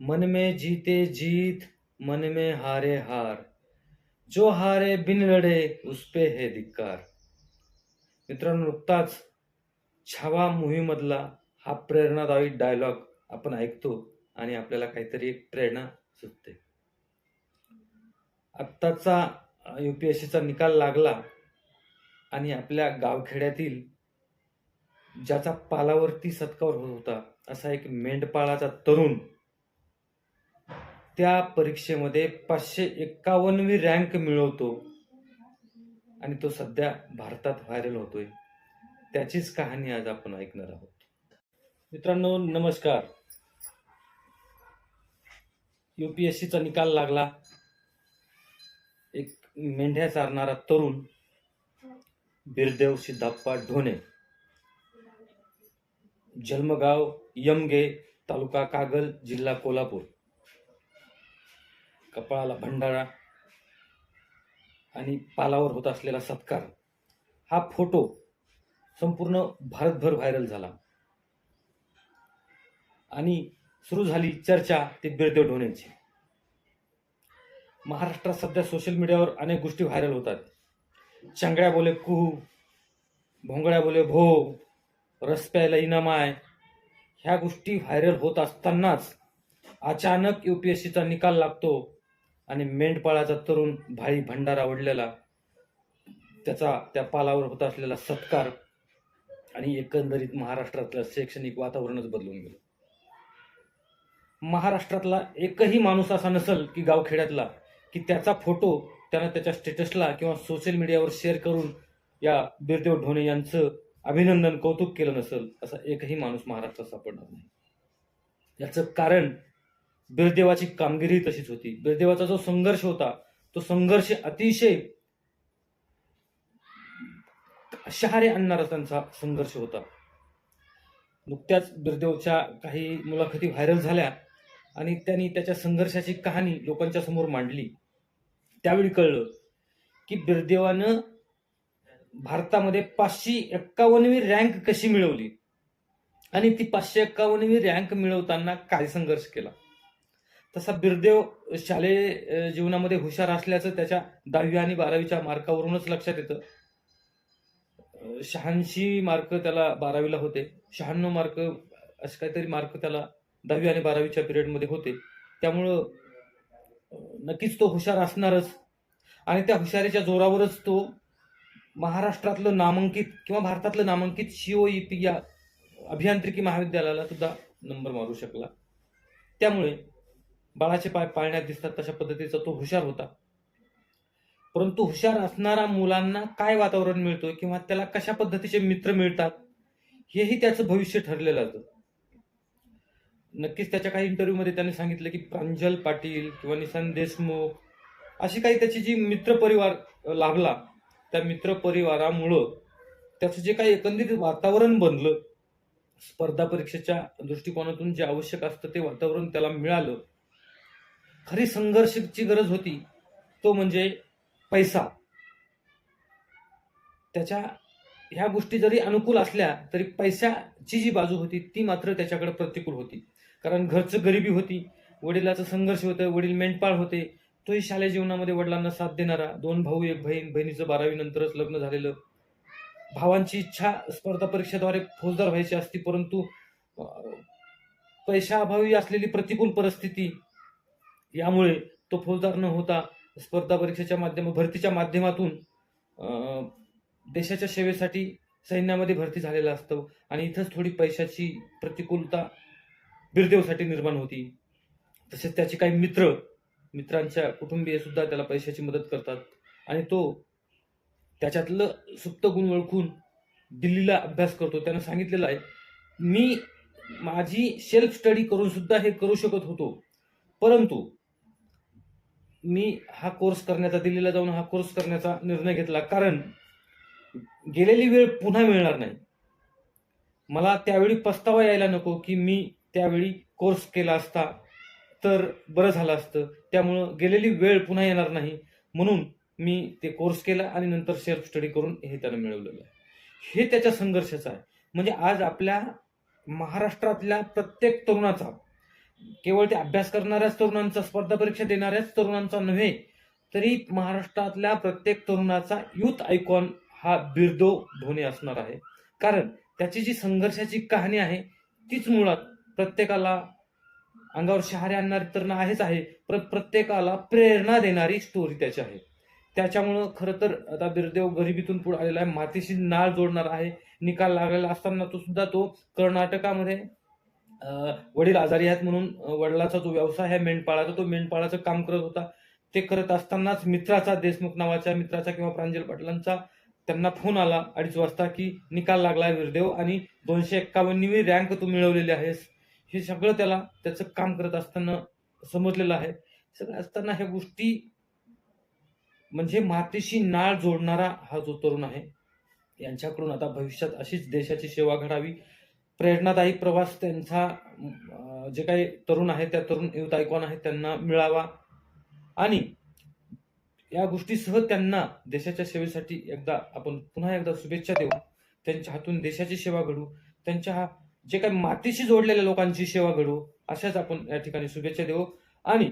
मन में जीते जीत मन में हारे हार। जो हारे बिन लढे उस पे है धिक्कार। मित्रांनो नुकताच छावा मोहीमधला हा प्रेरणादायी डायलॉग आपण ऐकतो आणि आपल्याला काहीतरी एक प्रेरणा सुचते आत्ताचा यू पी एस सीचा निकाल लागला आणि आपल्या गावखेड्यातील ज्याचा पालावरती सत्कार होत होता असा एक मेंढपाळाचा तरुण त्या परीक्षेमध्ये पाचशे एक्कावन्नवी रँक मिळवतो. आणि तो सध्या भारतात व्हायरल होतोय. त्याचीच कहाणी आज आपण ऐकणार आहोत. मित्रांनो नमस्कार. युपीएससीचा निकाल लागला. एक मेंढ्या चारणारा तरुण बिरदेव सिद्धाप्पा ढोणे. जन्मगाव यमगे तालुका कागल जिल्हा कोल्हापूर. कपाळाला भंडारा आणि पालावर होत असलेला सत्कार हा फोटो संपूर्ण भारतभर व्हायरल झाला. आणि सुरू झाली चर्चा ते बिरदेव ढोण्याची महाराष्ट्रात सध्या सोशल मीडियावर अनेक गोष्टी व्हायरल होतात. चांगड्या बोले कुहू भोंगड्या बोले भो रस प्यायला इनामाय ह्या गोष्टी व्हायरल होत असतानाच अचानक युपीएससीचा निकाल लागतो. आणि मेंढपाळाचा तरुण भाई भंडारा ओढलेला त्याचा त्या पालावर होत असलेला सत्कार आणि एकंदरीत महाराष्ट्रातलं शैक्षणिक वातावरणच बदलून गेलं. महाराष्ट्रातला एकही माणूस असा नसल की गावखेड्यातला की त्याचा फोटो त्यानं त्याच्या स्टेटसला किंवा सोशल मीडियावर शेअर करून या बिरदेव ढोणे यांचं अभिनंदन कौतुक केलं नसल असा एकही माणूस महाराष्ट्रात सापडणार नाही. याचं कारण बिरदेवाची कामगिरी तशीच होती. बिरदेवाचा जो संघर्ष होता तो संघर्ष अतिशय शहारे आणणारा त्यांचा संघर्ष होता. नुकत्याच बिरदेवच्या काही मुलाखती व्हायरल झाल्या आणि त्यांनी त्याच्या संघर्षाची कहाणी लोकांच्या समोर मांडली. त्यावेळी कळलं की बिरदेवानं भारतामध्ये पाचशे एक्कावन्नवी रँक कशी मिळवली आणि ती पाचशे एक्कावन्नवी रँक मिळवताना काय संघर्ष केला? तसा बिरदेव शालेय जीवनामध्ये हुशार असल्याचं त्याच्या दहावी आणि बारावीच्या मार्कावरूनच लक्षात येतं. शहाऐंशी मार्क त्याला बारावीला होते. शहाण्णव मार्क असे काहीतरी मार्क त्याला दहावी आणि बारावीच्या पिरियडमध्ये होते. त्यामुळं नक्कीच तो हुशार असणारच. आणि त्या हुशारीच्या जोरावरच तो महाराष्ट्रातलं नामांकित किंवा भारतातलं नामांकित सीओईपी या अभियांत्रिकी महाविद्यालयाला सुद्धा नंबर मारू शकला. त्यामुळे बाळाचे पाय पाळण्यात दिसतात तशा पद्धतीचा तो हुशार होता. परंतु हुशार असणाऱ्या मुलांना काय वातावरण मिळतो किंवा त्याला कशा पद्धतीचे मित्र मिळतात हेही त्याचं भविष्य ठरलेलं असतं. नक्कीच त्याच्या काही इंटरव्ह्यूमध्ये त्याने सांगितलं की प्रांजल पाटील किंवा निशांत देशमुख अशी काही त्याची जी मित्रपरिवार परिवार लाभला त्या मित्रपरिवारामुळं त्याचं जे काही एकंदरीत वातावरण बनलं स्पर्धा परीक्षेच्या दृष्टिकोनातून जे आवश्यक असतं ते वातावरण त्याला मिळालं. खरी संघर्षाची गरज होती तो म्हणजे पैसा. त्याच्या ह्या गोष्टी जरी अनुकूल असल्या तरी पैशाची जी बाजू होती ती मात्र त्याच्याकडे प्रतिकूल होती. कारण घरचं गरिबी होती वडिलाचं संघर्ष होतं वडील मेंढपाळ होते तोही शालेय जीवनामध्ये वडिलांना साथ देणारा दोन भाऊ एक बहीण बहिणीचं बारावी नंतरच लग्न झालेलं. भावांची इच्छा स्पर्धा परीक्षेद्वारे फौजदार व्हायची असती परंतु पैशाअभावी असलेली प्रतिकूल परिस्थिती यामुळे तो फौजदार न होता स्पर्धा परीक्षेच्या माध्यम भरतीच्या माध्यमातून देशाच्या सेवेसाठी सैन्यामध्ये भरती झालेला असतो आणि इथंच थोडी पैशाची प्रतिकूलता बिरदेवसाठी निर्माण होती. तसेच त्याचे काही मित्र मित्रांच्या कुटुंबीय सुद्धा त्याला पैशाची मदत करतात. आणि तो त्याच्यातलं सुप्त गुण ओळखून दिल्लीला अभ्यास करतो. त्यानं सांगितलेलं आहे मी माझी सेल्फ स्टडी करून सुद्धा हे करू शकत होतो. परंतु मी हा कोर्स करण्याचा दिल्लीला जाऊन हा कोर्स करण्याचा निर्णय घेतला. कारण गेलेली वेळ पुन्हा मिळणार नाही. मला त्यावेळी पस्तावा यायला नको की मी त्यावेळी कोर्स केला असता तर बरं झालं असतं. त्यामुळं गेलेली वेळ पुन्हा येणार नाही. म्हणून मी ते कोर्स केला आणि नंतर सेल्फ स्टडी करून हे त्यानं मिळवलेलं आहे. हे त्याच्या संघर्षाचं आहे. म्हणजे आज आपल्या महाराष्ट्रातल्या प्रत्येक तरुणाचा केवळ ते अभ्यास करणाऱ्याच तरुणांचा स्पर्धा परीक्षा देणाऱ्याच तरुणांचा नव्हे तरी महाराष्ट्रातल्या प्रत्येक तरुणाचा युथ आयकॉन हा बिरदो धोनी असणार आहे. कारण त्याची जी संघर्षाची कहाणी आहे तीच मुळात प्रत्येकाला अंगावर शहारे आणणारी तर ना आहेच आहे पर प्रत्येकाला प्रेरणा देणारी स्टोरी त्याची आहे. त्याच्यामुळं खरं तर आता बिरदेव गरिबीतून पुढे आलेला आहे मातीशी नाळ जोडणार आहे निकाल लागलेला असताना तो सुद्धा तो कर्नाटकामध्ये वडील आजारी आहेत म्हणून वडिलाचा जो व्यवसाय आहे मेंढपाळाचा तो मेंढपाळाचं काम करत होता. ते करत असतानाच मित्राचा देशमुख नावाच्या मित्राचा किंवा प्रांजल पाटलांचा त्यांना फोन आला अडीच वाजता की निकाल लागलाय वीरदेव आणि दोनशे एक्कावन्नवी रँक तू मिळवलेली आहेस. हे सगळं त्याला त्याचं काम करत असताना समजलेलं आहे. सगळं असताना ह्या गोष्टी म्हणजे मातीशी नाळ जोडणारा हा जो तरुण आहे यांच्याकडून आता भविष्यात अशीच देशाची सेवा घडावी. प्रेरणादायी प्रवास त्यांचा जे काही तरुण आहे त्या तरुण युथ आयकॉन आहेत त्यांना मिळावा. आणि या गोष्टीसह त्यांना देशाच्या सेवेसाठी एकदा आपण पुन्हा एकदा शुभेच्छा देऊ. त्यांच्या हातून देशाची सेवा घडू. त्यांच्या हा- जे काही मातीशी जोडलेल्या लोकांची सेवा घडू अशाच आपण या ठिकाणी शुभेच्छा देऊ. आणि